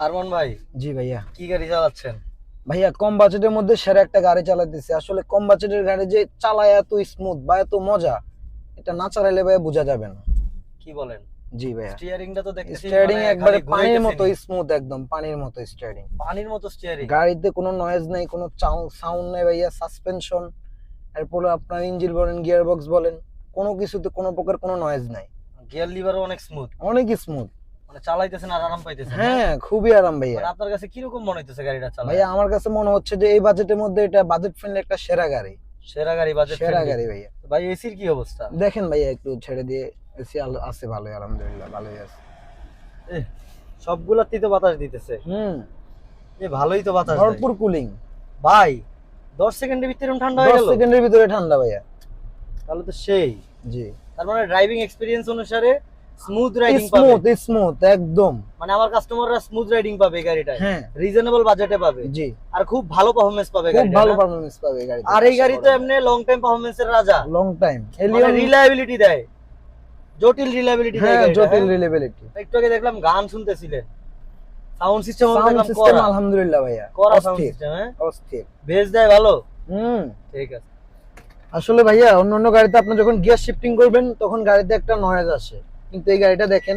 আরমান ভাই জি ভাইয়া। কি গাড়ি চালাচ্ছেন? ভাইয়া কম বাজেটের মধ্যে সেরা একটা গাড়ি চালাতেছি আসলে কম বাজেটের গাড়ি যে চালায় এত স্মুথ বা এত মজা এটা না চালাইলে ভাইয়া বোঝা যাবে না। কি বলেন? জি ভাইয়া। স্টিয়ারিংটা তো দেখতেছি স্টিয়ারিং মানে একবারে পানির মতো। স্মুথ একদম পানির মতো স্টিয়ারিং পানির মতো স্টিয়ারিং গাড়িতে কোনো নয়েজ নেই কোনো সাউন্ড নেই ভাইয়া সাসপেনশন এরপরে আপনার ইঞ্জিন বলেন গিয়ার বক্স বলেন কোনো কিছুতে কোনো প্রকার কোনো নয়েজ নাই। গিয়ার লিভারও অনেক স্মুথ অনেক স্মুথ মানে চালাইতেছেন আর আরাম পাইতেছেন হ্যাঁ খুবই আরাম ভাইয়া। মানে আপনার কাছে কীরকম মনে হইতেছে গাড়িটা ভাইয়া আমার কাছে মনে হচ্ছে যে এই বাজেটের মধ্যে এটা বাজেট ফ্রেন্ডলি একটা সেরা গাড়ি। সেরা গাড়ি বাজেট সেরা গাড়ি ভাইয়া। ভাই এসির কি অবস্থা? দেখেন ভাইয়া একটু ছেড়ে দিয়ে এসি আছে ভালোই আলহামদুলিল্লাহ ভালোই আছে। সবগুলাতেই তো বাতাস দিতেছে। হুম। এ ভালোই তো বাতাস ভরপুর কুলিং ভাই 10 সেকেন্ডের ভিতরে ঠান্ডা হয়ে গেল? সেকেন্ডের ভিতরে ঠান্ডা ভাইয়া। তাহলে তো সেই। জি। তার মানে ড্রাইভিং এক্সপেরিয়েন্স অনুসারে স্মুথ রাইডিং পাবে। স্মুথ স্মুথ একদম। মানে আমার কাস্টমাররা স্মুথ রাইডিং পাবে এই গাড়িটায়। হ্যাঁ। রিজনেবল বাজেটে পাবে। জি। আর খুব ভালো পারফরম্যান্স পাবে খুব গাড়িটা ভালো? পারফরম্যান্স পাবে এই আর এই গাড়ি তো এমনি লং টাইম পারফরম্যান্সের রাজা। লং টাইম এলিয়ন রিলায়েবিলিটি দেয়। জটিল রিলায়েবিলিটি দেয় হ্যাঁ জটিল হ্যাঁ? রিলেবিলিটি একটু আগে দেখলাম গান শুনতেছিলেন। সাউন্ড সিস্টেম সাউন্ড সিস্টেম আলহামদুলিল্লাহ ভাইয়া। করা সাউন্ড সিস্টেম হ্যাঁ? অস্থির। বেস দেয় ভালো? হুম। ঠিক আছে। আসলে ভাইয়া অন্য অন্য গাড়িতে আপনি যখন গিয়ার শিফটিং করবেন তখন গাড়িতে একটা নয়েজ আসে। কিন্তু এই গাড়িটা দেখেন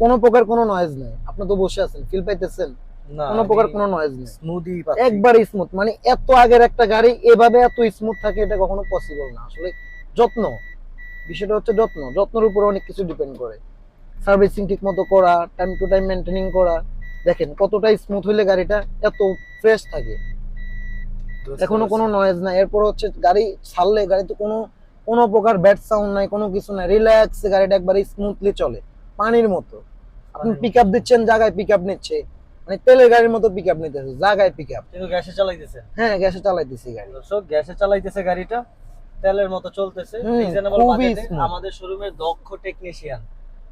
কোনো প্রকার কোনো নয়েজ নেই। আপনি তো বসে আছেন ফিল পাইতেছেন। কোনো প্রকার কোনো নয়েজ নেই। স্মুদি একবার স্মুথ মানে এত আগের একটা গাড়ি এভাবে এত স্মুথ থাকে এটা কখনো পসিবল না। আসলে যত্ন বিষয়টা হচ্ছে যত্ন। যত্নের উপর অনেক কিছু ডিপেন্ড করে। সার্ভিসিং ঠিক মতো করা টাইম টু টাইম মেনটেনিং করা। দেখেন কতটা স্মুথ হইলে গাড়িটা এত ফ্রেশ থাকে। এখনও কোনো নয়েজ নাই। এরপর হচ্ছে গাড়ি ছাড়লে গাড়িতে কোনো কোনো প্রকার ব্যাড সাউন্ড নাই কোনো কিছু নাই। রিল্যাক্স গাড়িটা একবারে স্মুথলি চলে। পানির মতো। আপনি পিক আপ দিচ্ছেন জায়গায় পিক আপ নিচ্ছে। মানে তেলের গাড়ির মতো পিক আপ নিতেছে জায়গায় পিক আপ গ্যাসে চালাইতেছে? হ্যাঁ গ্যাসে চালাইতেছি গাড়ি। দর্শক গ্যাসে চালাইতেছে গাড়িটা। তেলের মতো চলতেছে। রিজনেবল বাজেটে আমাদের শোরুমের দক্ষ টেকনিশিয়ান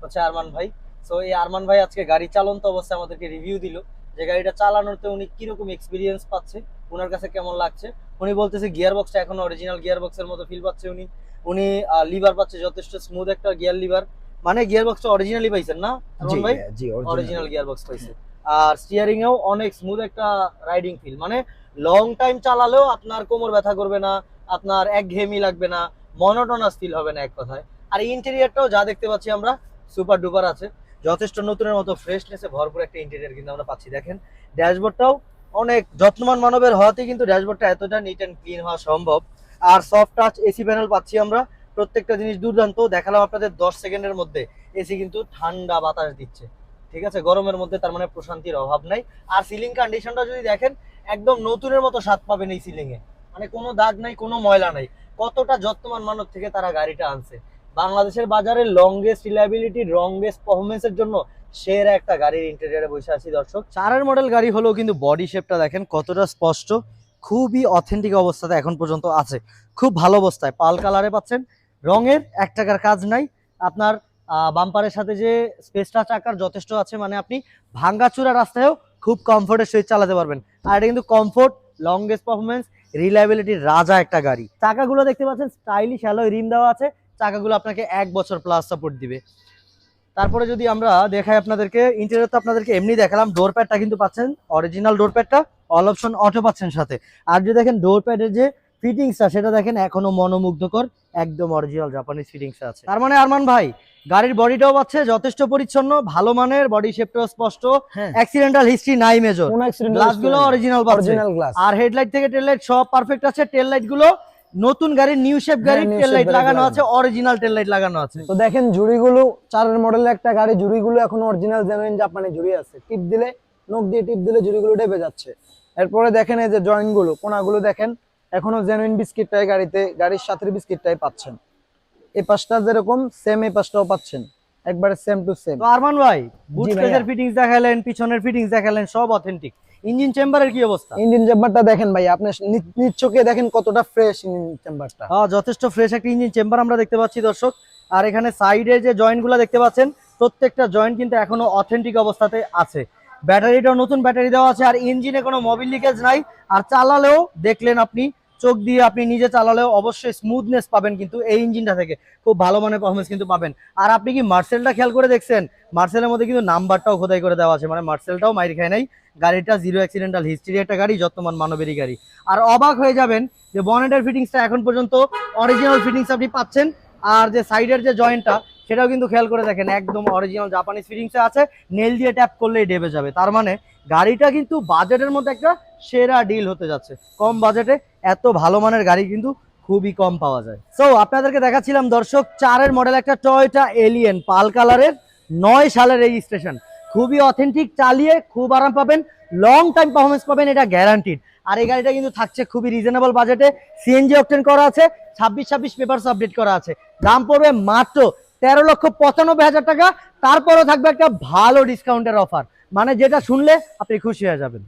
হচ্ছে আরমান ভাই। সো এই আরমান ভাই আজকে গাড়ি চালন্ত অবস্থায় আমাদেরকে রিভিউ দিল। যে গাড়িটা চালানোতে উনি কীরকম এক্সপিরিয়েন্স পাচ্ছে ওনার কাছে কেমন লাগছে উনি বলতেছে গিয়ার বক্সটা এখন অরিজিনাল গিয়ার বক্সের মতো ফিল পাচ্ছে উনি। উনি লিভার পাচ্ছে যথেষ্ট স্মুথ একটা গিয়ার লিভার মানে গিয়ার বক্সটা অরিজিনালি পাইছেন না ভাই? জি অরিজিনাল অরিজিনাল গিয়ার বক্স পাইছে। আর স্টিয়ারিং এও অনেক স্মুথ একটা রাইডিং ফিল মানে লং টাইম চালালেও আপনার কোমর ব্যথা করবে না আপনার একঘেয়েমি লাগবে না মনোটোনাস ফিল হবে না এক কথায়। আর ইন্টেরিয়রটাও যা দেখতে পাচ্ছি আমরা সুপার ডুপার আছে। যথেষ্ট নতুনের মতো ফ্রেশনেসে ভরপুর একটা ইন্টেরিয়র কিন্তু আমরা পাচ্ছি। দেখেন ড্যাশবোর্ডটাও অনেক যত্নবান মানবের হওয়াতে কিন্তু ড্যাশবোর্ডটা এতটা নিট অ্যান্ড ক্লিন হওয়া সম্ভব। আর সফট টাচ এসি প্যানেল পাচ্ছি আমরা। প্রত্যেকটা জিনিস দুর্দান্ত। দেখালাম আপনাদের দশ সেকেন্ডের মধ্যে। এসি কিন্তু ঠান্ডা বাতাস দিচ্ছে। ঠিক আছে? গরমের মধ্যে তার মানে প্রশান্তির অভাব নাই। আর সিলিং কন্ডিশনটা যদি দেখেন, একদম নতুনের মতো স্বাদ পাবেন এই সিলিং এ মানে কোনো দাগ নাই, কোনো ময়লা নাই। কতটা যত্নবান মানব থেকে তারা গাড়িটা আনছে। বাংলাদেশের বাজারে লংগেস্ট রিলায়েবিলিটি লংগেস্ট পারফরমেন্সের জন্য সেরা একটা গাড়ির ইন্টেরিয়ারে বসে আছি দর্শক। চারের মডেল গাড়ি হলেও কিন্তু বডি শেপটা দেখেন কতটা স্পষ্ট, খুবই অথেন্টিক অবস্থাতে এখন পর্যন্ত আছে। খুব ভালো অবস্থায়, পাল কালারে পাচ্ছেন, রঙের এক টাকার কাজ নাই। আপনার বাম্পারের সাথে যে স্পেসটা চাকার যথেষ্ট আছে মানে আপনি ভাঙ্গাচুরা রাস্তায়ও খুব কমফোর্টের সহিত চালাতে পারবেন। আর এটা কিন্তু কমফোর্ট লংগেস্ট পারফরমেন্স রিলায়েবিলিটির রাজা একটা গাড়ি। চাকাগুলো দেখতে পাচ্ছেন স্টাইলিশ অ্যালয় রিম দেওয়া আছে। চাকাগুলো আপনাকে এক বছর প্লাস সাপোর্ট দিবে। তারপরে যদি আমরা দেখাই আপনাদেরকে ইন্টেরিয়র তো আপনাদেরকে এমনি দেখালাম ডোর প্যাডটা কিন্তু পাচ্ছেন অরিজিনাল ডোর প্যাডটা অল অপশন অটো পাচ্ছেন সাথে। আর যদি দেখেন ডোর প্যাডের যে ফিটিংসটা সেটা দেখেন এখনও মনোমুগ্ধকর একদম অরিজিনাল জাপানিজ ফিটিংস আছে। তার মানে আরমান ভাই গাড়ির বডিটাও পাচ্ছে যথেষ্ট পরিচ্ছন্ন ভালো মানের বডি শেপটাও স্পষ্ট অ্যাক্সিডেন্টাল হিস্ট্রি নাই মেজর গ্লাসগুলো অরিজিনাল অরিজিনাল গ্লাস আর হেডলাইট থেকে টেল লাইট সব পারফেক্ট আছে টেল লাইটগুলো নতুন গাড়ির নিউ শেপ গাড়ির টেল লাইট লাগানো। আছে অরিজিনাল টেল লাইট লাগানো আছে। তো দেখেন জুড়িগুলো চারের মডেলের একটা গাড়ি জুড়িগুলো এখন অরিজিনাল জেনুইন জাপানি জুড়ি আছে। টিপ দিলে নখ দিয়ে টিপ দিলে জুড়িগুলো ডেবে যাচ্ছে। এরপরে দেখেন এই যে জয়েন্টগুলো কোনাগুলো দেখেন এখনও জেনুইন বিস্কিটটাই গাড়িতে গাড়ির সাথে বিস্কিটটাই পাচ্ছেন। এই পাশটা যেরকম সেম এই পাশটাও পাচ্ছেন। একবারে সেম টু সেম তো আরমান ভাই বুট ফিটিংস দেখালেন পিছনের ফিটিংস দেখালেন সব অথেন্টিক ইঞ্জিন চেম্বারের কি অবস্থা? ইঞ্জিন চেম্বারটা দেখেন ভাই আপনি নি- নিজ চোখে দেখেন কতটা ফ্রেশ ইঞ্জিন চেম্বারটা। হ্যাঁ যথেষ্ট ফ্রেশ একটা ইঞ্জিন চেম্বার আমরা দেখতে পাচ্ছি দর্শক। আর এখানে সাইডে যে জয়েন্টগুলো দেখতে পাচ্ছেন প্রত্যেকটা জয়েন্ট কিন্তু এখনও অথেন্টিক অবস্থাতে আছে। ব্যাটারিটাও নতুন ব্যাটারি দেওয়া আছে আর ইঞ্জিনে কোনো মোবিল লিকেজ নাই। আর চালালেও দেখলেন আপনি চোখ দিয়ে আপনি নিজে চালালেও অবশ্যই স্মুথনেস পাবেন কিন্তু এই ইঞ্জিনটা থেকে। খুব ভালো মানের পারফরমেন্স কিন্তু পাবেন। আর আপনি কি মার্সেলটা খেয়াল করে দেখছেন? মার্সেলের মধ্যে কিন্তু নাম্বারটাও খোদাই করে দেওয়া আছে মানে মার্সেলটাও মাইর খায় নাই। গাড়িটা জিরো অ্যাক্সিডেন্টাল হিস্ট্রি একটা গাড়ি যত্নমান মানবেরই গাড়ি। আর অবাক হয়ে যাবেন যে বনেটের ফিটিংসটা এখন পর্যন্ত অরিজিনাল ফিটিংস আপনি পাচ্ছেন, আর যে সাইডের যে জয়েন্টটা সেটাও কিন্তু খেয়াল করে দেখেন, একদম অরিজিনাল জাপানিজ ফিটিংসে আছে নেল দিয়ে ট্যাপ করলেই ডেবে যাবে। তার মানে গাড়িটা কিন্তু বাজেটের মধ্যে একটা সেরা ডিল হতে যাচ্ছে। কম বাজেটে এত ভালো মানের গাড়ি কিন্তু খুবই কম পাওয়া যায়। সো আপনাদেরকে দেখাচ্ছিলাম দর্শক, চারের মডেল একটা টয়টা এলিয়েন পাল কালারের, নয় সালের রেজিস্ট্রেশন খুবই অথেন্টিক চালিয়ে খুব আরাম পাবেন লং টাইম পারফরমেন্স পাবেন, এটা গ্যারান্টিড আর এই গাড়িটা কিন্তু থাকছে খুবই রিজনেবল বাজেটে সিএনজি অপটেন করা আছে ছাব্বিশ ছাব্বিশ পেপারস আপডেট করা আছে। দাম পড়বে মাত্র তেরো লক্ষ পঁচানব্বই হাজার টাকা, তারপরও থাকবে একটা ভালো ডিসকাউন্টের অফার মানে যেটা শুনলে আপনি খুশি হয়ে যাবেন।